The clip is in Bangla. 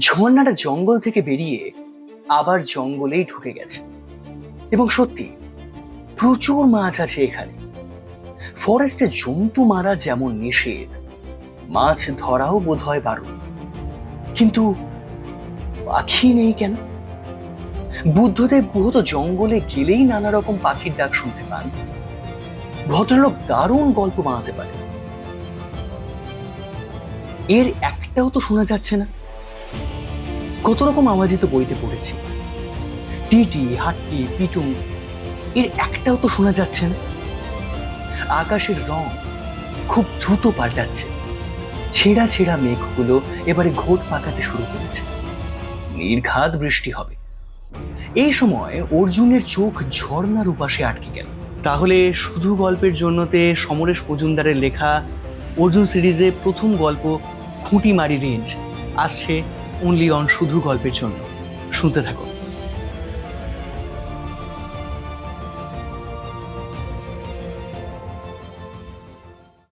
ঝর্ণাটা জঙ্গল থেকে বেরিয়ে আবার জঙ্গলেই ঢুকে গেছে। এবং সত্যি, প্রচুর মাছ আছে এখানে। ফরেস্টে জন্তু মারা যেমন নিষেধ, মাছ ধরাও বোধ হয় কিন্তু পাখি নেই কেন? বুদ্ধদেব গুহ তো জঙ্গলে গেলেই নানা রকম পাখির ডাক শুনতে পান। ভদ্রলোক দারুণ গল্প বানাতে পারে এর একটাও তো শোনা যাচ্ছে না। কত রকম আওয়াজই তো বইতে পড়েছি। টিটি, হাট্টি পিটুম এর একটাও তো শোনা যাচ্ছে না। আকাশের রং খুব দ্রুত পাল্টাচ্ছে। ছেঁড়া ছেঁড়া মেঘগুলো এবারে ঘোট পাকাতে শুরু করেছে। নির্ঘাত বৃষ্টি হবে। এই সময় অর্জুনের চোখ ঝর্ণার উপাসে আটকে গেল। তাহলে শুধু গল্পের জন্যতে সমরেশ মজুমদারের লেখা অর্জুন সিরিজে প্রথম গল্প খুঁটি মারি রেঞ্জ আসছে অনলি অন শুধু গল্পের জন্য। শুনতে থাকো